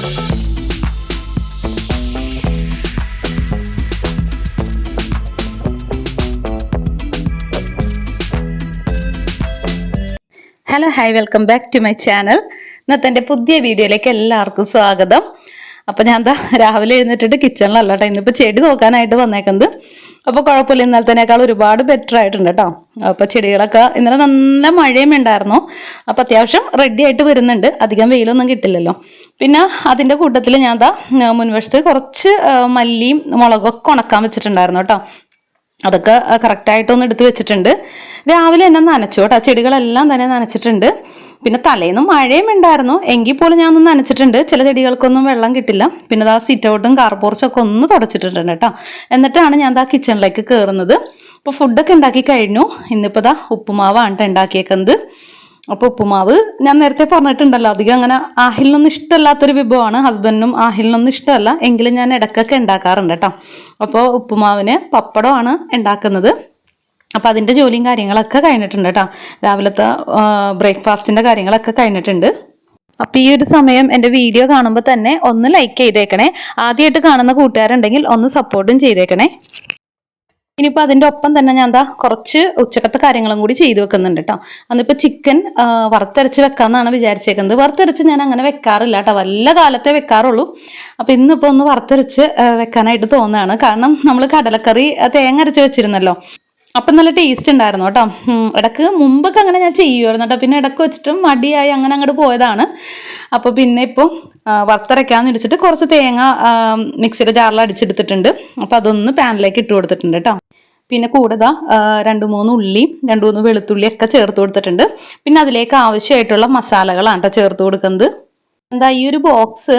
Hello hi welcome back to my channel ഇന്നത്തെ എന്റെ പുതിയ വീഡിയോയിലേക്ക് എല്ലാവർക്കും സ്വാഗതം. അപ്പോൾ ഞാൻ എന്താ രാവിലെ എഴുന്നേറ്റിട്ട് കിച്ചണിലല്ല കേട്ടോ ഇന്നിപ്പോൾ ചെടി നോക്കാനായിട്ട് വന്നേക്കുന്നത്. അപ്പോൾ കുഴപ്പമില്ല. ഇന്നലത്തേനേക്കാൾ ഒരുപാട് ബെറ്റർ ആയിട്ടുണ്ട് കേട്ടോ. അപ്പോൾ ചെടികളൊക്കെ ഇന്നലെ നല്ല മഴയും ഉണ്ടായിരുന്നു. അപ്പോൾ അത്യാവശ്യം റെഡി ആയിട്ട് വരുന്നുണ്ട്. അധികം വെയിലൊന്നും കിട്ടില്ലല്ലോ. പിന്നെ അതിന്റെ കൂട്ടത്തിൽ ഞാൻ ദാ മുൻവശത്ത് കുറച്ച് മല്ലിയും മുളകൊക്കെ ഉണക്കാൻ വെച്ചിട്ടുണ്ടായിരുന്നു കേട്ടോ. അതൊക്കെ കറക്റ്റായിട്ടൊന്ന് എടുത്ത് വെച്ചിട്ടുണ്ട്. രാവിലെ തന്നെ നനച്ചു കേട്ടോ. ചെടികളെല്ലാം തന്നെ നനച്ചിട്ടുണ്ട്. പിന്നെ തലേന്ന് മഴയും ഉണ്ടായിരുന്നു. എങ്കിൽ പോലും ഒന്ന് നനച്ചിട്ടുണ്ട്. ചില ചെടികൾക്കൊന്നും വെള്ളം കിട്ടില്ല. പിന്നെ ആ സിറ്റ് ഔട്ടും കാർ പോർച്ചൊക്കെ ഒന്ന് തുടച്ചിട്ടുണ്ട് കേട്ടോ. എന്നിട്ടാണ് ഞാൻ ആ കിച്ചണിലേക്ക് കയറുന്നത് അപ്പോൾ ഫുഡൊക്കെ ഉണ്ടാക്കി കഴിഞ്ഞു. ഇന്നിപ്പോൾ ദാ ഉപ്പുമാവാണ് ഉണ്ടാക്കിയേക്കുന്നത്. അപ്പോൾ ഉപ്പുമാവ് ഞാൻ നേരത്തെ പറഞ്ഞിട്ടുണ്ടല്ലോ അധികം അങ്ങനെ ആഹിലിനൊന്നും ഇഷ്ടമല്ലാത്തൊരു വിഭവമാണ്. ഹസ്ബൻഡിനും ആഹിലിനൊന്നും ഇഷ്ടമല്ല. എങ്കിലും ഞാൻ ഇടയ്ക്കൊക്കെ ഉണ്ടാക്കാറുണ്ട് കേട്ടോ. അപ്പോൾ ഉപ്പുമാവിന് പപ്പടമാണ് ഉണ്ടാക്കുന്നത്. അപ്പോൾ അതിന്റെ ജോലിയും കാര്യങ്ങളൊക്കെ കഴിഞ്ഞിട്ടുണ്ട് കേട്ടോ. രാവിലത്തെ ബ്രേക്ക്ഫാസ്റ്റിന്റെ കാര്യങ്ങളൊക്കെ കഴിഞ്ഞിട്ടുണ്ട്. അപ്പോൾ ഈ ഒരു സമയം എന്റെ വീഡിയോ കാണുമ്പോൾ തന്നെ ഒന്ന് ലൈക്ക് ചെയ്തേക്കണേ. ആദ്യമായിട്ട് കാണുന്ന കൂട്ടുകാരുണ്ടെങ്കിൽ ഒന്ന് സപ്പോർട്ടും ചെയ്തേക്കണേ. ഇനിയിപ്പോൾ അതിന്റെ ഒപ്പം തന്നെ ഞാൻ എന്താ കുറച്ച് ഉച്ചക്കത്തെ കാര്യങ്ങളും കൂടി ചെയ്തു വെക്കുന്നുണ്ട് കേട്ടോ. അന്നിപ്പോൾ ചിക്കൻ വറുത്തരച്ച് വെക്കാമെന്നാണ് വിചാരിച്ചേക്കുന്നത്. വറുത്തരച്ച് ഞാൻ അങ്ങനെ വെക്കാറില്ല കേട്ടോ. വല്ല കാലത്തെ വെക്കാറുള്ളൂ. അപ്പോൾ ഇന്നിപ്പോൾ ഒന്ന് വറുത്തരച്ച് വെക്കാനായിട്ട് തോന്നുകയാണ് കാരണം നമ്മൾ കടലക്കറി തേങ്ങ അരച്ച് വെച്ചിരുന്നല്ലോ. അപ്പം നല്ല ടേസ്റ്റ് ഉണ്ടായിരുന്നു കേട്ടോ. ഇടയ്ക്ക് മുമ്പൊക്കെ അങ്ങനെ ഞാൻ ചെയ്യുമായിരുന്നു കേട്ടോ. പിന്നെ ഇടയ്ക്ക് വെച്ചിട്ട് മടിയായി അങ്ങനെ അങ്ങോട്ട് പോയതാണ്. അപ്പോൾ പിന്നെ ഇപ്പോൾ വറുത്തരയ്ക്കാന്ന് ഇടിച്ചിട്ട് കുറച്ച് തേങ്ങ മിക്സിയുടെ ജാറിൽ അടിച്ചെടുത്തിട്ടുണ്ട്. അപ്പോൾ അതൊന്ന് പാനിലേക്ക് ഇട്ട് കൊടുത്തിട്ടുണ്ട് കേട്ടോ. പിന്നെ കൂടുതൽ രണ്ട് മൂന്ന് ഉള്ളി രണ്ട് മൂന്ന് വെളുത്തുള്ളി ഒക്കെ ചേർത്ത് കൊടുത്തിട്ടുണ്ട്. പിന്നെ അതിലേക്ക് ആവശ്യമായിട്ടുള്ള മസാലകളാണ് കേട്ടോ ചേർത്ത് കൊടുക്കുന്നത്. എന്താ ഈ ഒരു ബോക്സ്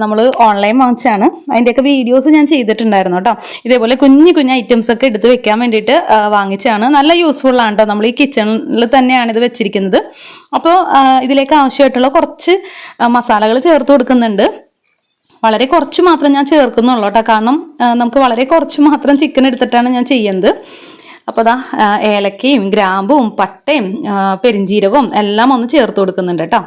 നമ്മൾ ഓൺലൈൻ വാങ്ങിച്ചാണ് അതിന്റെയൊക്കെ വീഡിയോസ് ഞാൻ ചെയ്തിട്ടുണ്ടായിരുന്നു കേട്ടോ. ഇതേപോലെ കുഞ്ഞു കുഞ്ഞു ഐറ്റംസ് ഒക്കെ എടുത്ത് വെക്കാൻ വേണ്ടിയിട്ട് വാങ്ങിച്ചാണ് നല്ല യൂസ്ഫുൾ ആണ് കേട്ടോ. നമ്മൾ ഈ കിച്ചണിൽ തന്നെയാണ് ഇത് വെച്ചിരിക്കുന്നത്. അപ്പോൾ ഇതിലേക്ക് ആവശ്യമായിട്ടുള്ള കുറച്ച് മസാലകൾ ചേർത്ത് കൊടുക്കുന്നുണ്ട്. വളരെ കുറച്ച് മാത്രം ഞാൻ ചേർക്കുന്നുള്ളൂ കേട്ടോ. കാരണം നമുക്ക് വളരെ കുറച്ച് മാത്രം ചിക്കൻ എടുത്തിട്ടാണ് ഞാൻ ചെയ്യുന്നത്. അപ്പോൾ അതാ ഏലക്കയും ഗ്രാമ്പും പട്ടയും പെരിഞ്ചീരകവും എല്ലാം ഒന്ന് ചേർത്ത് കൊടുക്കുന്നുണ്ട് കേട്ടോ.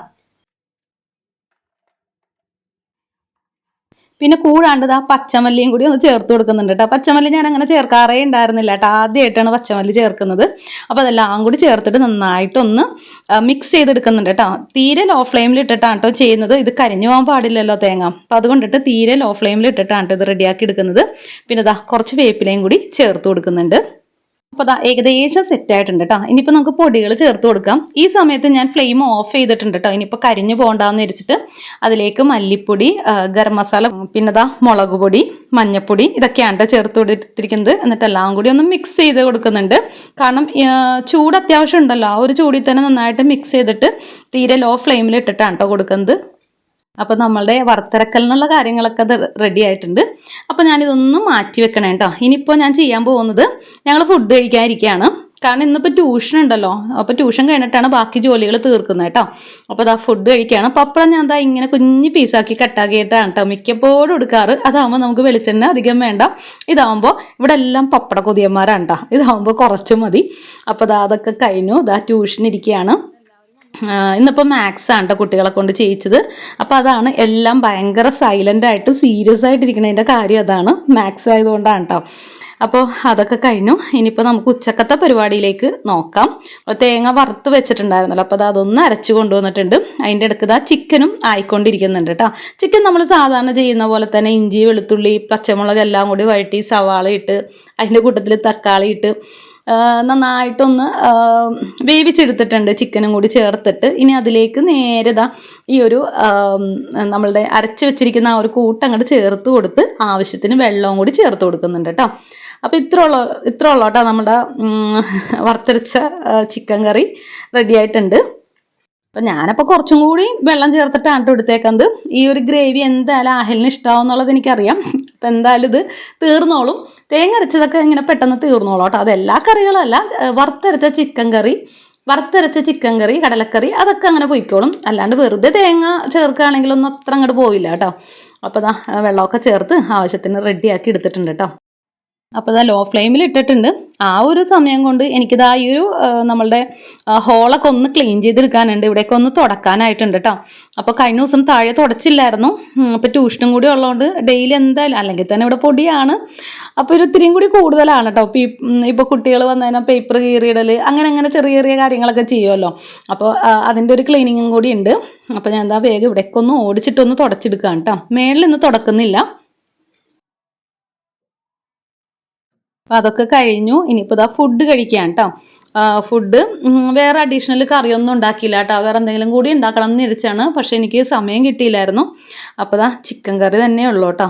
പിന്നെ കൂടാണ്ട് ആ പച്ചമല്ലിയും കൂടി ഒന്ന് ചേർത്ത് കൊടുക്കുന്നുണ്ട് കേട്ടോ. പച്ചമല്ലി ഞാൻ അങ്ങനെ ചേർക്കാറേ ഉണ്ടായിരുന്നില്ല കേട്ടോ. ആദ്യമായിട്ടാണ് പച്ചമല്ലി ചേർക്കുന്നത്. അപ്പോൾ അതെല്ലാം കൂടി ചേർത്തിട്ട് നന്നായിട്ടൊന്ന് മിക്സ് ചെയ്തെടുക്കുന്നുണ്ട് കേട്ടോ. തീരെ ലോ ഫ്ലെയിമിൽ ഇട്ടിട്ടാണ് കേട്ടോ ചെയ്യുന്നത്. ഇത് കരിഞ്ഞു പോകാൻ പാടില്ലല്ലോ തേങ്ങ. അപ്പോൾ അതുകൊണ്ടിട്ട് തീരെ ലോ ഫ്ലെയിമിൽ ഇട്ടിട്ടാണ് കേട്ടോ ഇത് റെഡിയാക്കി എടുക്കുന്നത്. പിന്നെ ദാ കുറച്ച് വേപ്പിലയും കൂടി ചേർത്ത് കൊടുക്കുന്നുണ്ട്. അപ്പോൾ അതാ ഏകദേശം സെറ്റ് ആയിട്ടുണ്ട് കേട്ടോ ഇനിയിപ്പോൾ നമുക്ക് പൊടികൾ ചേർത്ത് കൊടുക്കാം. ഈ സമയത്ത് ഞാൻ ഫ്ലെയിം ഓഫ് ചെയ്തിട്ടുണ്ട് കേട്ടോ ഇനിയിപ്പോൾ കരിഞ്ഞു പോകണ്ടെന്ന് വെച്ചിട്ട് അതിലേക്ക് മല്ലിപ്പൊടി ഗരം മസാല പിന്നെ ദാ മുളക് പൊടി മഞ്ഞപ്പൊടി ഇതൊക്കെയാണ് ചേർത്ത് കൊടുത്തിരിക്കുന്നത്. എന്നിട്ട് എല്ലാം കൂടി ഒന്ന് മിക്സ് ചെയ്ത് കൊടുക്കുന്നുണ്ട്. കാരണം ചൂട് അത്യാവശ്യം ഉണ്ടല്ലോ. ആ ഒരു ചൂടിൽ തന്നെ നന്നായിട്ട് മിക്സ് ചെയ്തിട്ട് തീരെ ലോ ഫ്ലെയിമിൽ ഇട്ടിട്ടാണ് കേട്ടോ കൊടുക്കുന്നത്. അപ്പോൾ നമ്മളുടെ വറുത്തിറക്കലിനുള്ള കാര്യങ്ങളൊക്കെ റെഡി ആയിട്ടുണ്ട്. അപ്പോൾ ഞാനിതൊന്നും മാറ്റി വെക്കണേ കേട്ടോ ഇനിയിപ്പോൾ ഞാൻ ചെയ്യാൻ പോകുന്നത് ഞങ്ങൾ ഫുഡ് കഴിക്കാതിരിക്കുകയാണ് കാരണം ഇന്നിപ്പോൾ ട്യൂഷൻ ഉണ്ടല്ലോ. അപ്പോൾ ട്യൂഷൻ കഴിഞ്ഞിട്ടാണ് ബാക്കി ജോലികൾ തീർക്കുന്നത് കേട്ടോ അപ്പോൾ അതാ ഫുഡ് കഴിക്കുകയാണ് അപ്പോൾ അപ്പോഴും ഞാൻ എന്താ ഇങ്ങനെ കുഞ്ഞ് പീസാക്കി കട്ടാക്കിയിട്ടാണ് കേട്ടോ മിക്കപ്പോഴും എടുക്കാറ്. അതാകുമ്പോൾ നമുക്ക് വെളിച്ചെണ്ണ അധികം വേണ്ട. ഇതാകുമ്പോൾ ഇവിടെ എല്ലാം പപ്പട കൊതിയന്മാരാണ് കേട്ടോ ഇതാകുമ്പോൾ കുറച്ച് മതി. അപ്പോൾ അതാ അതൊക്കെ കഴിഞ്ഞു. ഇതാ ട്യൂഷൻ ഇരിക്കുകയാണ് ഇന്നിപ്പോൾ മാത്സ് ആണ് കേട്ടോ കുട്ടികളെ കൊണ്ട് ചെയ്യിച്ചത്. അപ്പോൾ അതാണ് എല്ലാം ഭയങ്കര സൈലന്റ് ആയിട്ട് സീരിയസ് ആയിട്ടിരിക്കുന്നതിന്റെ കാര്യം അതാണ് മാത്സ് ആയതുകൊണ്ടാണ് കേട്ടോ അപ്പോൾ അതൊക്കെ കഴിഞ്ഞു. ഇനിയിപ്പോൾ നമുക്ക് ഉച്ചക്കത്തെ പരിപാടിയിലേക്ക് നോക്കാം. തേങ്ങ വറുത്ത് വെച്ചിട്ടുണ്ടായിരുന്നല്ലോ. അപ്പോൾ അത് അതൊന്ന് അരച്ചു കൊണ്ടുവന്നിട്ടുണ്ട്. അതിന്റെ ഇടയ്ക്ക് ഇതാ ചിക്കനും ആയിക്കൊണ്ടിരിക്കുന്നുണ്ട് കേട്ടോ ചിക്കൻ നമ്മൾ സാധാരണ ചെയ്യുന്ന പോലെ തന്നെ ഇഞ്ചി വെളുത്തുള്ളി പച്ചമുളക് എല്ലാം കൂടി വഴറ്റി സവാള ഇട്ട് അതിന്റെ കൂട്ടത്തിൽ തക്കാളി ഇട്ട് നന്നായിട്ടൊന്ന് വേവിച്ചെടുത്തിട്ടുണ്ട് ചിക്കനും കൂടി ചേർത്തിട്ട്. ഇനി അതിലേക്ക് നേരെ ദാ ഈ ഒരു നമ്മളുടെ അരച്ച് വെച്ചിരിക്കുന്ന ആ ഒരു കൂട്ടം അങ്ങോട്ട് ചേർത്ത് കൊടുത്ത് ആവശ്യത്തിന് വെള്ളവും കൂടി ചേർത്ത് കൊടുക്കുന്നുണ്ട് കേട്ടോ. അപ്പോൾ ഇത്ര ഉള്ള ഇത്ര ഉള്ള കേട്ടോ നമ്മുടെ വറുത്തരച്ച ചിക്കൻ കറി റെഡി ആയിട്ടുണ്ട്. അപ്പം ഞാനപ്പോൾ കുറച്ചും കൂടി വെള്ളം ചേർത്തിട്ടാണ് കേട്ടോ എടുത്തേക്കുന്നത്. ഈ ഒരു ഗ്രേവി എന്തായാലും ആഹലിന് ഇഷ്ടമാവും എന്നുള്ളത് എനിക്കറിയാം. അപ്പം എന്തായാലും ഇത് തീർന്നോളും. തേങ്ങ അരച്ചതൊക്കെ ഇങ്ങനെ പെട്ടെന്ന് തീർന്നോളും കേട്ടോ. അതെല്ലാ കറികളല്ല വറുത്തരച്ച ചിക്കൻ കറി വറുത്തരച്ച ചിക്കൻ കറി കടലക്കറി അതൊക്കെ അങ്ങനെ പൊയ്ക്കോളും. അല്ലാണ്ട് വെറുതെ തേങ്ങ ചേർക്കുകയാണെങ്കിലൊന്നും അത്ര അങ്ങോട്ട് പോവില്ല കേട്ടോ. അപ്പോൾ ദാ വെള്ളമൊക്കെ ചേർത്ത് ആവശ്യത്തിന് റെഡിയാക്കി എടുത്തിട്ടുണ്ട് കേട്ടോ. അപ്പോൾ ഇതാ ലോ ഫ്ലെയിമിൽ ഇട്ടിട്ടുണ്ട്. ആ ഒരു സമയം കൊണ്ട് എനിക്കിതാ ഈ ഒരു നമ്മളുടെ ഹോളൊക്കെ ഒന്ന് ക്ലീൻ ചെയ്തെടുക്കാനുണ്ട്. ഇവിടെയൊക്കെ ഒന്ന് തുടക്കാനായിട്ടുണ്ട് കേട്ടോ അപ്പോൾ കഴിഞ്ഞ ദിവസം താഴെ തുടച്ചില്ലായിരുന്നു. അപ്പോൾ ട്യൂഷനും കൂടി ഉള്ളതുകൊണ്ട് ഡെയിലി എന്തായാലും അല്ലെങ്കിൽ തന്നെ ഇവിടെ പൊടിയാണ്. അപ്പോൾ ഒരു ഇത്തിരിയും കൂടി കൂടുതലാണ് കേട്ടോ ഇപ്പോൾ ഇപ്പോൾ കുട്ടികൾ വന്നതിനാൽ പേപ്പർ കീറിയിടൽ അങ്ങനെ അങ്ങനെ ചെറിയ ചെറിയ കാര്യങ്ങളൊക്കെ ചെയ്യുമല്ലോ അപ്പോൾ അതിന്റെ ഒരു ക്ലീനിങ്ങും കൂടി ഉണ്ട്. അപ്പോൾ ഞാൻ എന്താ വേഗം ഇവിടേക്കൊന്ന് ഓടിച്ചിട്ടൊന്ന് തുടച്ചെടുക്കാം കേട്ടോ മേളിൽ ഇന്ന് തുടക്കുന്നില്ല. അപ്പോൾ അതൊക്കെ കഴിഞ്ഞു. ഇനിയിപ്പോൾ ഇതാ ഫുഡ് കഴിക്കാം കേട്ടോ ഫുഡ് വേറെ അഡീഷണൽ കറിയൊന്നും ഉണ്ടാക്കിയില്ല കേട്ടോ വേറെ എന്തെങ്കിലും കൂടി ഉണ്ടാക്കണം എന്ന് വിചാരിച്ചാണ്. പക്ഷേ എനിക്ക് സമയം കിട്ടിയില്ലായിരുന്നു. അപ്പോൾ ദാ ചിക്കൻ കറി തന്നെ ഉള്ളൂ കേട്ടോ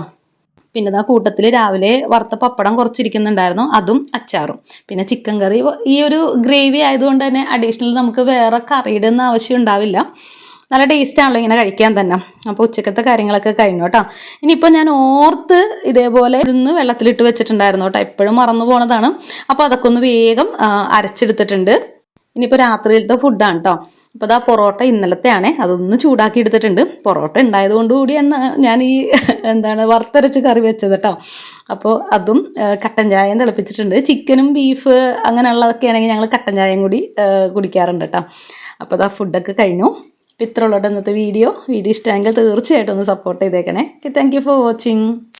പിന്നെ ദാ കൂട്ടത്തിൽ രാവിലെ വറുത്ത പപ്പടം കുറച്ചിരിക്കുന്നുണ്ടായിരുന്നു. അതും അച്ചാറും. പിന്നെ ചിക്കൻ കറി ഈ ഒരു ഗ്രേവി ആയതുകൊണ്ട് തന്നെ അഡീഷണൽ നമുക്ക് വേറെ കറിയുടെ ഒന്നും ആവശ്യം ഉണ്ടാവില്ല. നല്ല ടേസ്റ്റ് ആണല്ലോ ഇങ്ങനെ കഴിക്കാൻ തന്നെ. അപ്പോൾ ഉച്ചക്കത്തെ കാര്യങ്ങളൊക്കെ കഴിഞ്ഞു കേട്ടോ. ഇനിയിപ്പോൾ ഞാൻ ഓർത്ത് ഇതേപോലെ ഇന്ന് വെള്ളത്തിലിട്ട് വെച്ചിട്ടുണ്ടായിരുന്നു കേട്ടോ. എപ്പോഴും മറന്നു പോണതാണ്. അപ്പോൾ അതൊക്കെ ഒന്ന് വേഗം അരച്ചെടുത്തിട്ടുണ്ട്. ഇനിയിപ്പോൾ രാത്രിയിലത്തെ ഫുഡാണ് കേട്ടോ അപ്പോൾ അതാ പൊറോട്ട ഇന്നലത്തെയാണേ. അതൊന്ന് ചൂടാക്കി എടുത്തിട്ടുണ്ട്. പൊറോട്ട ഉണ്ടായതുകൊണ്ട് കൂടിയാണ് ഞാൻ ഈ എന്താണ് വറുത്തരച്ച് കറി വെച്ചത് കേട്ടോ അപ്പോൾ അതും കട്ടൻ ചായയും തിളപ്പിച്ചിട്ടുണ്ട്. ചിക്കനും ബീഫ് അങ്ങനെയുള്ളതൊക്കെ ആണെങ്കിൽ ഞങ്ങൾ കട്ടൻ ചായയും കൂടി കുടിക്കാറുണ്ട് കേട്ടോ അപ്പോൾ അതാ ഫുഡൊക്കെ കഴിഞ്ഞു. അപ്പോൾ ഇന്നത്തെ വീഡിയോ വീഡിയോ ഇഷ്ടമെങ്കിൽ തീർച്ചയായിട്ടും ഒന്ന് സപ്പോർട്ട് ചെയ്തേക്കണേ. Okay thank for watching